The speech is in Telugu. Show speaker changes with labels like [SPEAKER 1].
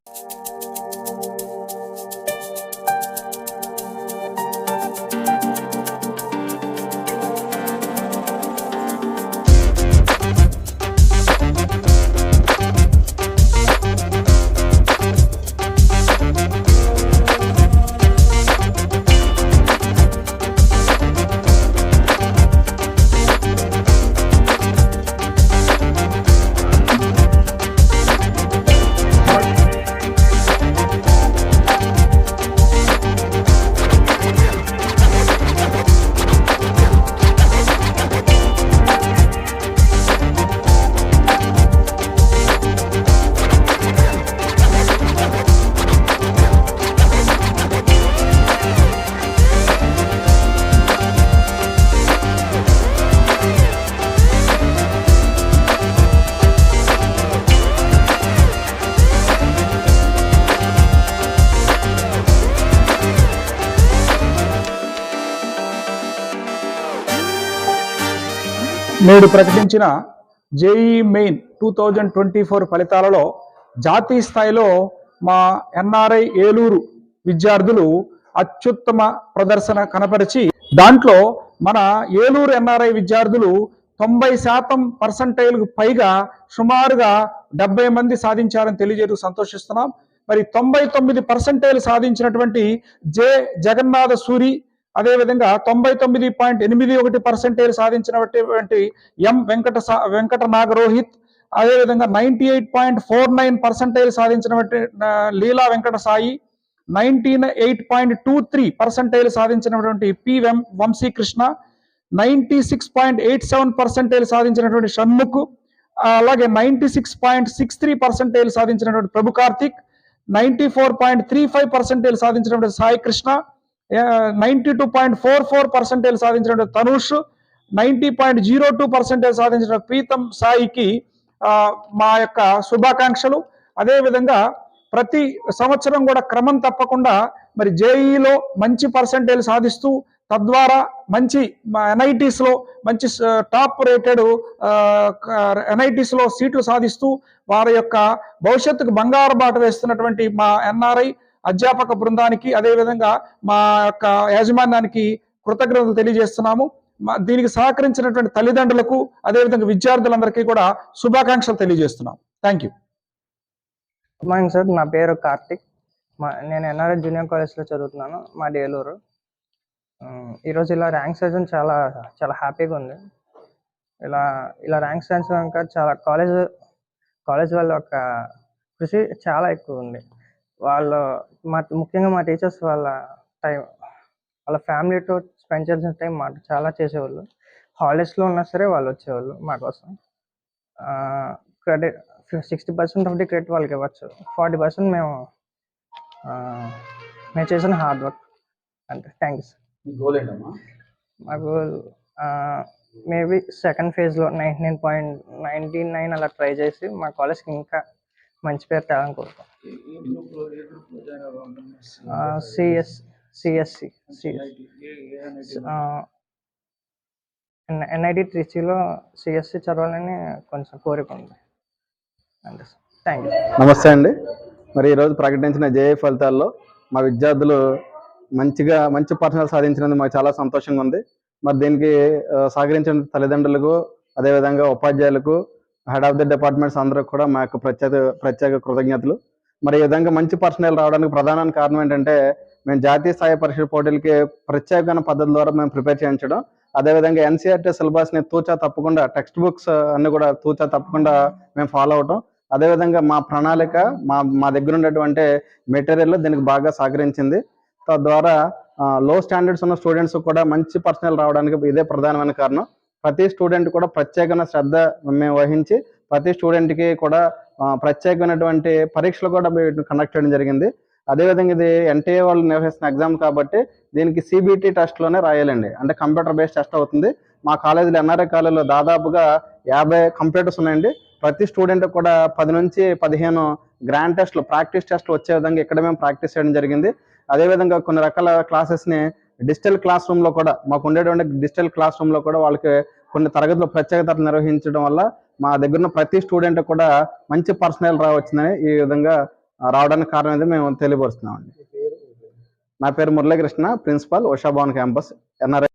[SPEAKER 1] Música నేడు ప్రకటించిన JEE main two thousand twenty four ఫలితాలలో జాతీయ స్థాయిలో మా ఎన్ఆర్ఐ ఏలూరు విద్యార్థులు అత్యుత్తమ ప్రదర్శన కనపరిచి దాంట్లో మన ఏలూరు ఎన్ఆర్ఐ విద్యార్థులు తొంభై శాతం పర్సంటైల్కు పైగా సుమారుగా డెబ్బై మంది సాధించారని తెలియజేస్తూ సంతోషిస్తున్నాం. మరి తొంభై తొమ్మిది పర్సంటైల్ సాధించినటువంటి జె జగన్నాథ సూరి అదేవిధంగా తొంభై తొమ్మిది పాయింట్ ఎనిమిది ఒకటి పర్సెంటేజ్ సాధించినటువంటి ఎం వెంకట వెంకట నాగరోహిత్ అదేవిధంగా ninety eight point four nine percentage సాధించినటువంటి Leela Venkata Sai nineteen eight point two three percentage సాధించినటువంటి P వెం Vamsikrishna ninety six point eight seven percentage సాధించినటువంటి షణ్ముఖ్ అలాగే ninety six point six three percentage సాధించినటువంటి Prabhu Karthik ninety four point three five percentage సాధించినటువంటి Sai Krishna ninety two point four four percentage సాధించినటువంటి Tanush ninety point zero two percentage సాధించిన ప్రీతం సాయికి మా యొక్క శుభాకాంక్షలు. అదేవిధంగా ప్రతి సంవత్సరం కూడా క్రమం తప్పకుండా మరి జేఈలో మంచి పర్సెంటేజ్ సాధిస్తూ తద్వారా మంచి ఎన్ఐటీస్లో మంచి టాప్ రేటెడ్ ఎన్ఐటీస్లో సీట్లు సాధిస్తూ వారి యొక్క భవిష్యత్తుకు బంగారు బాట వేస్తున్నటువంటి మా ఎన్ఆర్ఐ అధ్యాపక బృందానికి అదేవిధంగా మా యొక్క యాజమాన్యానికి కృతజ్ఞతలు తెలియజేస్తున్నాము. మా- దీనికి సహకరించినటువంటి తల్లిదండ్రులకు అదేవిధంగా విద్యార్థులందరికీ కూడా శుభాకాంక్షలు తెలియజేస్తున్నాం. Thank you
[SPEAKER 2] good morning sir నా పేరు కార్తిక్. మా నేను ఎన్ఆర్ఎస్ జూనియర్ కాలేజ్లో చదువుతున్నాను. మా ఏలూరు. ఈరోజు ఇలా ర్యాంక్ సాధించడం చాలా చాలా హ్యాపీగా ఉంది. ఇలా ఇలా ర్యాంక్ సాధించడం చాలా కాలేజ్ కాలేజ్ వాళ్ళ యొక్క కృషి చాలా ఎక్కువ ఉంది. వాళ్ళు మా ముఖ్యంగా మా టీచర్స్ వాళ్ళ టైం వాళ్ళ ఫ్యామిలీతో స్పెండ్ చేసిన టైం మాకు చాలా చేసేవాళ్ళు. హాలిడేస్లో ఉన్నా సరే వాళ్ళు వచ్చేవాళ్ళు మా కోసం. Credit sixty percent of the credit వాళ్ళకి ఇవ్వచ్చు. ఫార్టీ పర్సెంట్ మేము మేము చేసిన హార్డ్ వర్క్ అంటే థ్యాంక్స్ మాకు మేబీ సెకండ్ ఫేజ్లో ninety nine point ninety nine అలా ట్రై చేసి మా కాలేజ్కి ఇంకా మంచి పేరు తేవాలని కోరుతాం సిఎస్ సిఎస్సి ఎన్ఐటి ట్రిచీలో సిఎస్సి చదవాలని కొంచెం కోరిక ఉంది. అంతే సార్. థ్యాంక్ యూ
[SPEAKER 3] నమస్తే అండి. మరి ఈరోజు ప్రకటించిన జేఏ ఫలితాల్లో మా విద్యార్థులు మంచిగా మంచి పర్సనల్ సాధించినందుకు మాకు చాలా సంతోషంగా ఉంది. మరి దీనికి సహకరించిన తల్లిదండ్రులకు అదేవిధంగా ఉపాధ్యాయులకు హెడ్ ఆఫ్ ది డిపార్ట్మెంట్స్ అందరూ కూడా మా యొక్క ప్రత్యేక ప్రత్యేక కృతజ్ఞతలు. మరి ఈ విధంగా మంచి పర్సనల్ రావడానికి ప్రధాన కారణం ఏంటంటే మేము జాతీయ స్థాయి పరీక్షల పోటీలకి ప్రత్యేకమైన పద్ధతి ద్వారా మేము ప్రిపేర్ చేయించడం. అదేవిధంగా ఎన్సీఆర్టీ సిలబస్ని తూచా తప్పకుండా టెక్స్ట్ బుక్స్ అన్ని కూడా తూచా తప్పకుండా మేము ఫాలో అవటం. అదేవిధంగా మా ప్రణాళిక మా మా దగ్గర ఉన్నటువంటి మెటీరియల్ దీనికి బాగా సహకరించింది. తద్వారా లో స్టాండర్డ్స్ ఉన్న స్టూడెంట్స్ కూడా మంచి పర్సనల్ రావడానికి ఇదే ప్రధానమైన కారణం. ప్రతి స్టూడెంట్ కూడా ప్రత్యేకమైన శ్రద్ధ మేము వహించి ప్రతి స్టూడెంట్కి కూడా ప్రత్యేకమైనటువంటి పరీక్షలు కూడా కండక్ట్ చేయడం జరిగింది. అదేవిధంగా ఇది ఎన్టీఏ వాళ్ళు నిర్వహిస్తున్న ఎగ్జామ్ కాబట్టి దీనికి సిబిటి టెస్ట్లోనే రాయాలండి. అంటే కంప్యూటర్ బేస్డ్ టెస్ట్ అవుతుంది. మా కాలేజీలో ఎన్ఆర్ఐ కాలేజీలో దాదాపుగా యాభై కంప్యూటర్స్ ఉన్నాయండి. ప్రతి స్టూడెంట్ కూడా పది నుంచి పదిహేను గ్రాండ్ టెస్ట్లు ప్రాక్టీస్ టెస్ట్లు వచ్చే విధంగా ఇక్కడ మేము ప్రాక్టీస్ చేయడం జరిగింది. అదేవిధంగా కొన్ని రకాల క్లాసెస్ని డిజిటల్ క్లాస్ రూమ్లో కూడా మాకు ఉండేటువంటి డిజిటల్ క్లాస్ రూమ్లో కూడా వాళ్ళకి కొన్ని తరగతులు ప్రత్యేక తరగతులు నిర్వహించడం వల్ల మా దగ్గర ఉన్న ప్రతి స్టూడెంట్ కూడా మంచి పర్సనల్ రావచ్చిందని ఈ విధంగా రావడానికి కారణం అయితే మేము తెలియపరుస్తున్నామండి. నా పేరు Muralikrishna principal Usha Bhavan campus NRI